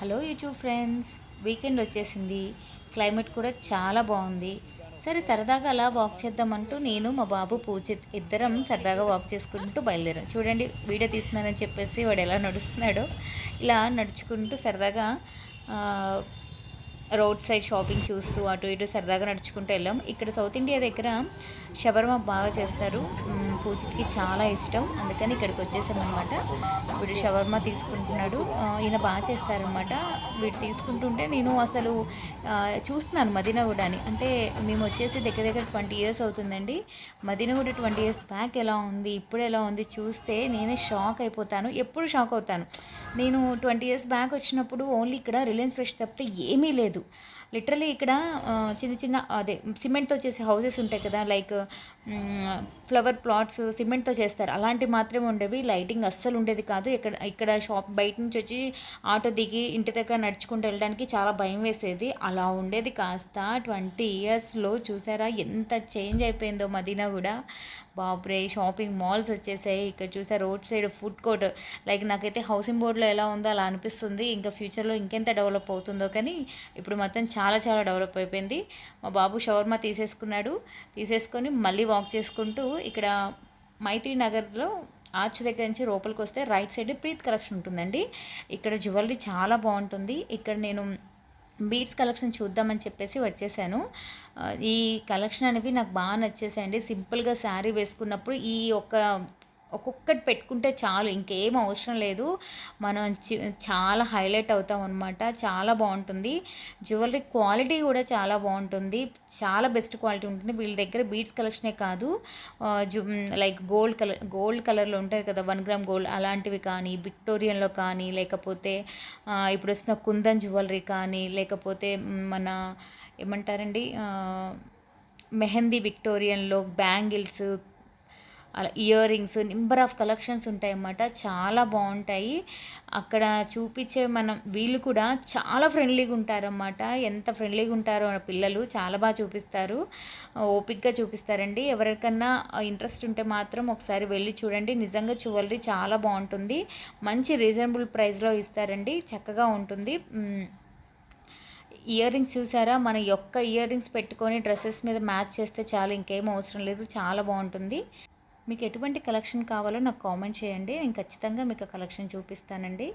Hello YouTube friends weekend వచ్చేసింది. Climate కూడా చాలా బాగుంది. సరే సరదాగా అలా వాక్ చేద్దామంటూ నేను మా బాబు పూజ ఇద్దరం సరదాగా వాక్ చేసుకుంటూ బయలుదేరాం. చూడండి వీడియో తీస్తున్నానని చెప్పేసి వాడు ఎలా నడుస్తున్నాడో. ఇలా నడుచుకుంటూ సరదాగా రోడ్ సైడ్ షాపింగ్ చూస్తూ అటు ఇటు సరదాగా నడుచుకుంటూ వెళ్ళాం. ఇక్కడ సౌత్ ఇండియా దగ్గర షవర్మా బాగా చేస్తారు. మ్, పూజిత్కి చాలా ఇష్టం. అందుకని ఇక్కడికి వచ్చేసామన్నమాట వీడు షవర్మా తీసుకుంటున్నాడు. ఈయన బాగా చేస్తారనమాట వీడు తీసుకుంటుంటే నేను అసలు చూస్తున్నాను మదీనా కూడా మదీనాగూడని అంటే మేము వచ్చేసి దగ్గర దగ్గర ట్వంటీ ఇయర్స్ అవుతుందండి. మదీనాగూడ ట్వంటీ ఇయర్స్ బ్యాక్ ఎలా ఉంది ఇప్పుడు ఎలా ఉంది చూస్తే నేనే షాక్ అయిపోతాను. ఎప్పుడు షాక్ అవుతాను. నేను ట్వంటీ ఇయర్స్ బ్యాక్ వచ్చినప్పుడు ఓన్లీ ఇక్కడ రిలయన్స్ ఫ్రెష్ తప్పితే ఏమీ లేదు. లిటరలీ ఇక్కడ చిన్న చిన్న అదే సిమెంట్తో చేసే హౌసెస్ ఉంటాయి కదా లైక్ ఫ్లవర్ ప్లాట్స్ సిమెంట్తో చేస్తారు. అలాంటివి మాత్రమే ఉండేవి. లైటింగ్ అస్సలు ఉండేది కాదు. ఇక్కడ ఇక్కడ షాప్ బయట నుంచి వచ్చి ఆటో దిగి ఇంటి దగ్గర నడుచుకుంటూ వెళ్ళడానికి చాలా భయం వేసేది. అలా ఉండేది కాస్త ట్వంటీ ఇయర్స్లో చూసారా? ఎంత చేంజ్ అయిపోయిందో మదీనా కూడా. బాబ్రే షాపింగ్ మాల్స్ వచ్చేసాయి. ఇక్కడ చూసా road side food court like నాకైతే హౌసింగ్ బోర్డులో ఎలా ఉందో అలా అనిపిస్తుంది. ఇంకా ఫ్యూచర్లో ఇంకెంత డెవలప్ అవుతుందో కానీ ఇప్పుడు ఇప్పుడు మొత్తం చాలా చాలా డెవలప్ అయిపోయింది. మా బాబు షవర్మా తీసేసుకున్నాడు. తీసేసుకొని మళ్ళీ వాక్ చేసుకుంటూ ఇక్కడ మైత్రి నగర్లో ఆర్చ్ దగ్గర నుంచి లోపలికి వస్తే రైట్ సైడ్ ప్రీత్ కలెక్షన్ ఉంటుందండి. ఇక్కడ జ్యువెలరీ చాలా బాగుంటుంది. ఇక్కడ నేను బీడ్స్ కలెక్షన్ చూద్దామని చెప్పేసి వచ్చేసాను. ఈ కలెక్షన్ అనేవి నాకు బాగా నచ్చేసాయండి. సింపుల్గా శారీ వేసుకున్నప్పుడు ఈ ఒక్క ఒక్కొక్కటి పెట్టుకుంటే చాలు ఇంకేం అవసరం లేదు. మనం చాలా హైలైట్ అవుతాం అనమాట చాలా బాగుంటుంది. జ్యువెలరీ క్వాలిటీ కూడా చాలా బాగుంటుంది. చాలా బెస్ట్ క్వాలిటీ ఉంటుంది. వీళ్ళ దగ్గర బీడ్స్ కలెక్షనే కాదు. జు లైక్ గోల్డ్ కలర్ గోల్డ్ కలర్లో ఉంటాయి కదా వన్ గ్రామ్ గోల్డ్ అలాంటివి కానీ విక్టోరియన్లో కానీ లేకపోతే ఇప్పుడు వస్తున్న కుందన్ జ్యువెలరీ కానీ లేకపోతే మన ఏమంటారండి? మెహందీ విక్టోరియన్లో బ్యాంగిల్స్ అలా ear rings number of collections ఉంటాయి అన్నమాట చాలా బాగుంటాయి. అక్కడ చూపించే మనం వీళ్ళు కూడా చాలా ఫ్రెండ్లీగా ఉంటారన్నమాట. ఎంత ఫ్రెండ్లీగా ఉంటారో పిల్లలు చాలా బాగా చూపిస్తారు. ఓపిక్గా చూపిస్తారండి. ఎవరికన్నా ఇంట్రెస్ట్ ఉంటే మాత్రం ఒకసారి వెళ్ళి చూడండి. నిజంగా జ్యువెలరీ చాలా బాగుంటుంది. మంచి రీజనబుల్ ప్రైస్లో ఇస్తారండి. చక్కగా ఉంటుంది. ఇయర్ రింగ్స్ చూసారా? మన యొక్క ఇయర్ రింగ్స్ పెట్టుకొని డ్రెస్సెస్ మీద మ్యాచ్ చేస్తే చాలు ఇంకేం అవసరం లేదు. చాలా బాగుంటుంది. మీకు ఎటువంటి కలెక్షన్ కావాలో నాకు కామెంట్ చేయండి. నేను ఖచ్చితంగా మీకు ఆ కలెక్షన్ చూపిస్తానండి.